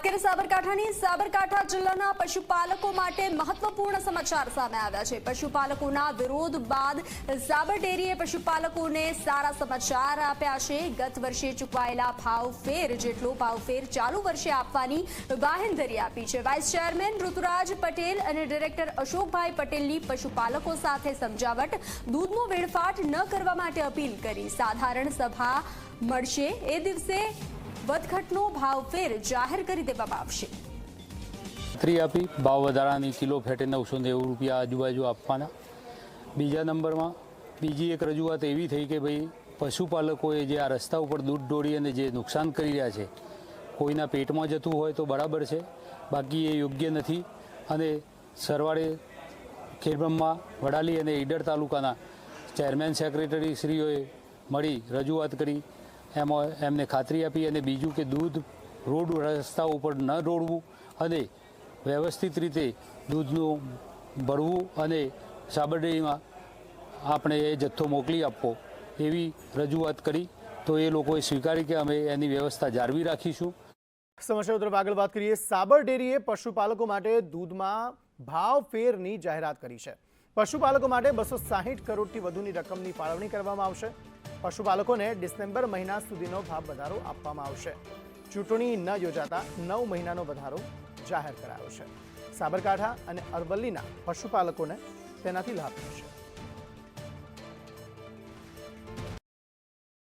કરીએ સાબરકાંઠાની. સાબરકાંઠા જિલ્લાના પશુપાલકો માટે મહત્વપૂર્ણ સમાચાર સામે આવ્યા છે. પશુપાલકોના વિરોધ બાદ સાબર ડેરીએ પશુપાલકોને સારા સમાચાર આપ્યા છે. ગત વર્ષે ચૂકવાયેલા ભાવ ફેર જેટલો ભાવ ફેર ચાલુ વર્ષે આપવાની બાહેંધરી આપી છે. વાઇસ ચેરમેન ઋતુરાજ પટેલ અને ડિરેક્ટર અશોકભાઈ પટેલની પશુપાલકો સાથે સમજાવટ, દૂધનો વેડફાટ ન કરવા માટે અપીલ કરી. સાધારણ સભા મળશે એ દિવસે વધઘટનો ભાવફેર જાહેર કરી દેવામાં આવશે. ખાતરી આપી ભાવ વધારાની કિલો ફેટે નવસો નેવું રૂપિયા આજુબાજુ આપવાના. બીજા નંબરમાં બીજી એક રજૂઆત એવી થઈ કે ભાઈ, પશુપાલકોએ જે આ રસ્તા ઉપર દૂધ દોડી અને જે નુકસાન કરી રહ્યા છે, કોઈના પેટમાં જતું હોય તો બરાબર છે, બાકી એ યોગ્ય નથી. અને સરવાળે ખેડબ્રહ્મા વડાલી અને ઈડર તાલુકાના ચેરમેન સેક્રેટરી શ્રીઓએ મળી રજૂઆત કરી એમાં એમને ખાતરી આપી અને બીજું કે દૂધ રોડ રસ્તા ઉપર ન દોડવું અને વ્યવસ્થિત રીતે દૂધનું ભરવું અને સાબરડેરીમાં આપણે એ જથ્થો મોકલી આપવો એવી રજૂઆત કરી. તો એ લોકોએ સ્વીકારી કે અમે એની વ્યવસ્થા જાળવી રાખીશું. સમસ્યા તરફ આગળ વાત કરીએ. સાબર ડેરીએ પશુપાલકો માટે દૂધમાં ભાવ ફેરની જાહેરાત કરી છે. પશુપાલકો માટે બસો સાહીઠ કરોડથી વધુની રકમની ફાળવણી કરવામાં આવશે. પશુપાલકોને ડિસેમ્બર મહિના સુધીનો ભાવ વધારો આપવામાં આવશે. ચૂંટણી ન યોજાતા નવ મહિનાનો વધારો જાહેર કરાયો છે. સાબરકાંઠા અને અરવલ્લીના પશુપાલકોને તેનાથી લાભ થશે.